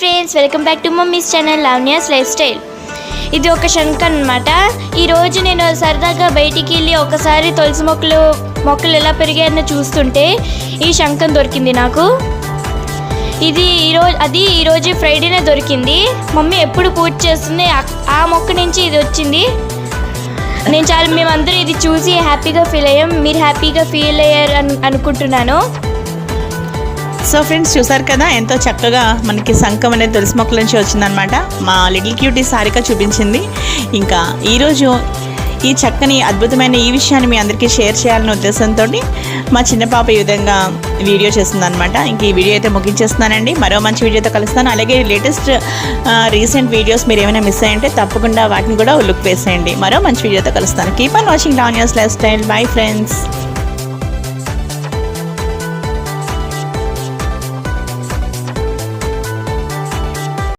Friends welcome back to mummy's channel Lavanya's lifestyle ఇది ఒక శంఖ అనమాట ఈరోజు నేను సరదాగా బయటికి వెళ్ళి ఒకసారి తులసి మొక్కలు మొక్కలు ఎలా పెరిగాయని చూస్తుంటే ఈ శంఖం దొరికింది నాకు. ఇది ఈరోజు అది ఈరోజు ఫ్రైడేనే దొరికింది. మమ్మీ ఎప్పుడు పూజ చేస్తుంది? ఆ- మొక్క నుంచి ఇది వచ్చింది. నేను చాలా మేమందరూ ఇది చూసి హ్యాపీగా ఫీల్ అయ్యాం. మీరు హ్యాపీగా ఫీల్ అయ్యారు అనుకుంటున్నాను. సో ఫ్రెండ్స్ చూసారు కదా ఎంతో చక్కగా మనకి సంకం అనేది తులసి మొక్కల నుంచి వచ్చిందనమాట మా లిటిల్ క్యూటీ సారిక చూపించింది. ఇంకా ఈరోజు ఈ చక్కని అద్భుతమైన ఈ విషయాన్ని మీ అందరికీ షేర్ చేయాలనే ఉద్దేశంతో మా చిన్న పాప ఈ విధంగా వీడియో చేస్తుందనమాట ఇంక ఈ వీడియో అయితే ముగించేస్తున్నానండి. మరో మంచి వీడియోతో కలుస్తాను. అలాగే లేటెస్ట్ రీసెంట్ వీడియోస్ మీరు ఏమైనా మిస్ అయ్యంటే తప్పకుండా వాటిని కూడా లుక్ వేసేయండి. మరో మంచి వీడియోతో కలుస్తాను. Keep on watching Lavanya's lifestyle. Bye friends.